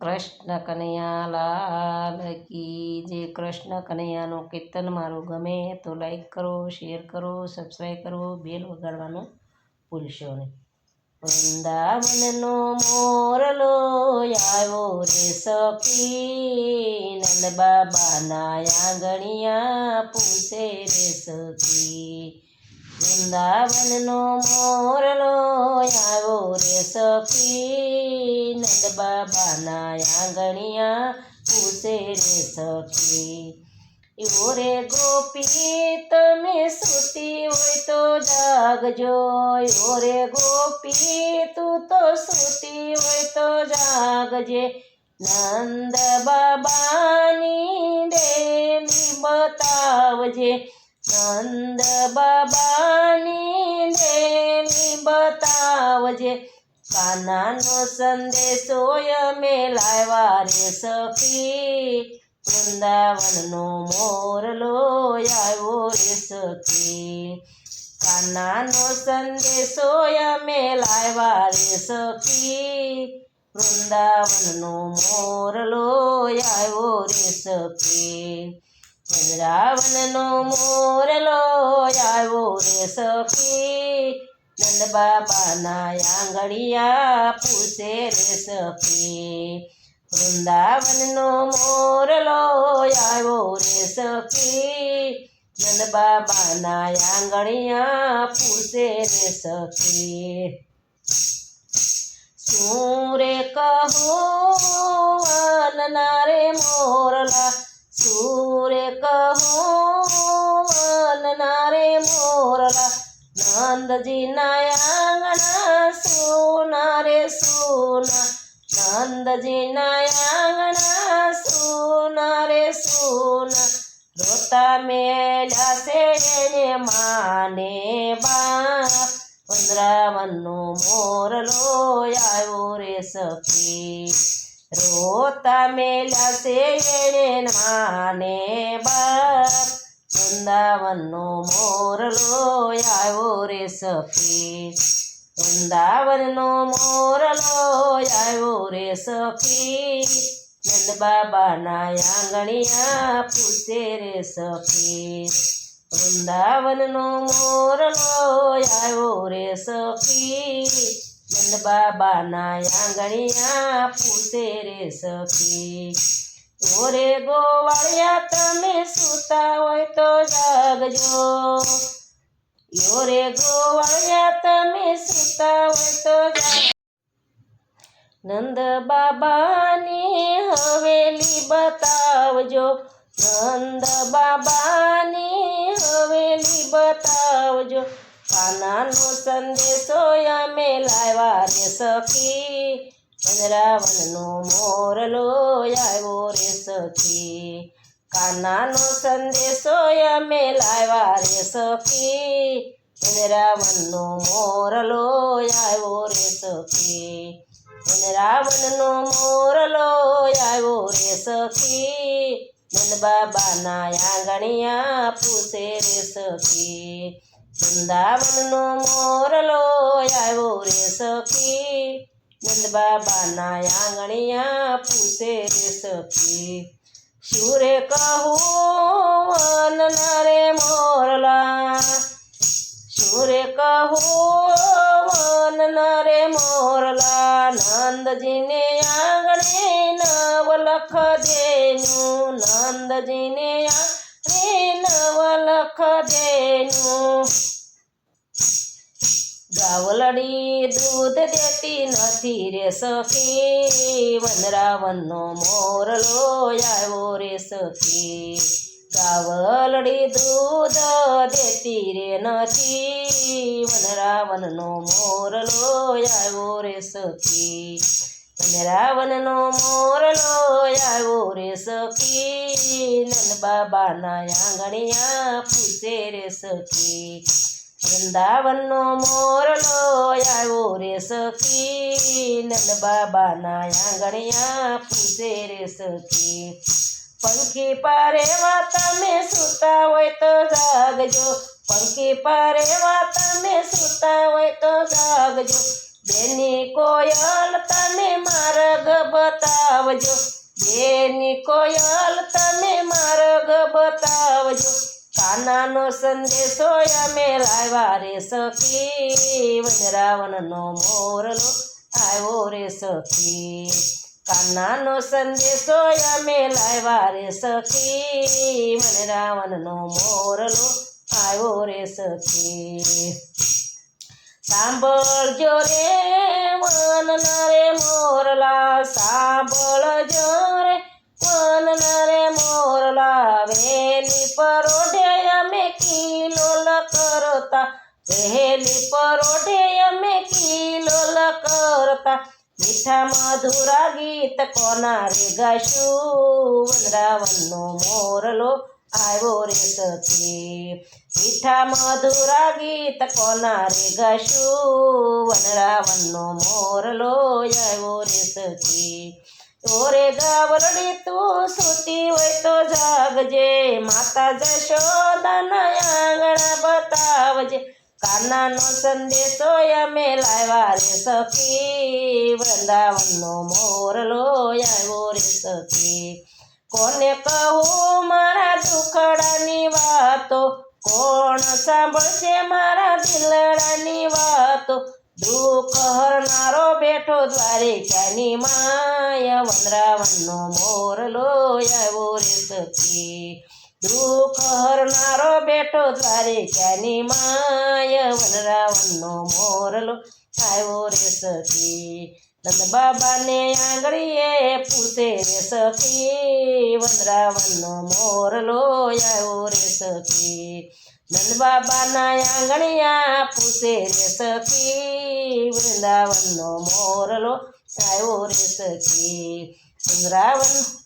કૃષ્ણ કનૈયા લાલ કી જે કૃષ્ણ કનૈયાનું કીર્તન મારું ગમે તો લાઈક કરો શેર કરો સબસ્ક્રાઈબ કરો બેલ વગાડવાનું ભૂલશો નહીં. વૃંદાવનનો મોરલો આવ્યો રે સખી નંદ બાબાના આંગણિયા પૂછે રે સખી. વૃંદાવનનો મોરલો આવ્યો રે સખી નંદ બાબાના આંગણિયા પૂછે રે સખી એવો રે ગોપી તમે સુતી હોય તો જાગજો એવો રે ગોપી તું તો સુતી હોય તો જાગજે નંદ બાબાની દેની બતાવજે નંદ બાબાની કાનાનો સંદેશો અમે લાવ્યા રે સખી. વૃંદાવનનો મોરલો આવ્યો રે સખી. કાનાનો સંદેશો અમે લાવ્યા રે સખી. વૃંદાવનનો મોરલો આવ્યો રે સખી. વૃંદાવનનો મોરલો આવ્યો રે સખી. નંદ બાબાના આંગળિયા પૂછે રે સખી વૃંદાવનનો મોરલો આવ્યો રે સખી નંદ બાબાના આંગળિયા પૂછે રે સખી શું રે કહો વનના રે મોરલા? શું રે કહો નંદજીના આંગણા સોના રે સોના. નંદજીના આંગણા સોના રે સોના. રોતા મેલ્યા છે માને બાપ. વંદરાવનનો મોરલો આવ્યો રે સખી. રોતા મેલ્યા છે માને બાપ. વૃંદાવનનો મોરલો આવ્યો રે સખી. વૃંદાવનનો મોરલો આવ્યો રે સખી. નંદ બાબાના આંગણિયા પૂછે રે સખી. વૃંદાવનનો મોરલો આવ્યો રે સખી. નંદ બાબાના આંગણિયા પૂછે રે સખી. ઓરે ગોવાળિયા તમે સૂતા હોય તો જાગજો યોરે ગોવાળિયા તમે સૂતા હોય તો જાગ નંદ બાબાની હવેલી બતાવજો નંદ બાબાની હવેલી બતાવજો કાનાનો સંદેશો અમે લાવ્યા રે સખી વનરાવનનો મોરલો આવ્યો રે સખી કાનાનો સંદેશો અમે લાવ્યા રે સખી વનરાવનનો મોરલો આવ્યો રે સખી રાવણનો મોરલો આવ્યો રે સખી નંદ બાબાના આંગણિયા પૂછે રે સખી વૃંદાવનનો મોરલો આવ્યો રે સખી નંદ બાબાના આંગણિયા પૂછે રે સખી શુરે કહું રે મોરલા, શુરે કહું રે મોરલા, નંદજીને આંગણે નવલખ દેનું, નંદજીને આંગણે નવલખ દેનું. ગાવલડી દૂધ દેતી નથી રે સખી. વનરાવનનો મોરલો આવ્યો રે સખી. ગાવલડી દૂધ દેતી રે નથી. વનરાવનનો મોરલો આવ્યો રે સખી. વનરાવનનો મોરલો આવ્યો રે સખી. નંદ બાબાના આંગણિયા પૂછે રે સખી. વૃંદાવનનો મોરલો આવ્યો રે સખી. નંદ બાબાના આંગણિયા પૂજે રે સખી. પંખી પારેવા તમે સૂતા હોય તો જાગજો. પંખી પારેવા તમે સૂતા હોય તો જાગજો. બેની કોયલ તમે માર્ગ બતાવજો. બેની કોયલ તમે માર્ગ બતાવજો. કાનાનો સંદેશો અમે લાવ્યા રે સખી. વનરાવણનો મોરલો આવ્યો રે સખી. કાનાનો સંદેશો અમે લાવ્યા રે સખી. વનરાવણનો મોરલો આવ્યો રે સખી. સાંભળજો રે મન રે મોરલા, સાંભળજો રે મનના રે મોરલા વેલી પરોઢે અમે કિલોલ કરતા વહેલી પરોઢે અમે કિલોલ કરતા મીઠા મધુરા ગીત કોના રે ગાશું વનરાવનનો મોરલો આવ્યો રે સખી મીઠા મધુરા ગીત કોના રે ગાશું વનરાવનનો મોરલો આવ્યો રે સખી ઓરે ગાવરડી તું સૂતી હોય તો જાગજે માતા જશોદાના આંગણા બતાવજે કાનાનો સંદેશો અમે લાવ્યા રે સખી વૃંદાવનનો મોરલો આવ્યો રે સખી કોને કહું મારા દુખડાની વાતો કોણ સાંભળશે મારા દિલડાની વાતો દુઃખ હરનારો બેઠો દ્વારિકાની માય વનરાવનનો મોરલો આવ્યો રે સખી દુઃખ હરનારો બેઠો દ્વારિકાની માય વનરાવનનો મોરલો આવ્યો રે સખી નંદ બાબાને આંગળીએ પૂછે રે સખી વનરાવનનો મોરલો આવ્યો રે સખી નંદ બાબાના આંગણિયા પૂછે રે સખી વૃંદાવનનો મોરલો આવ્યો રે સખી વૃંદાવન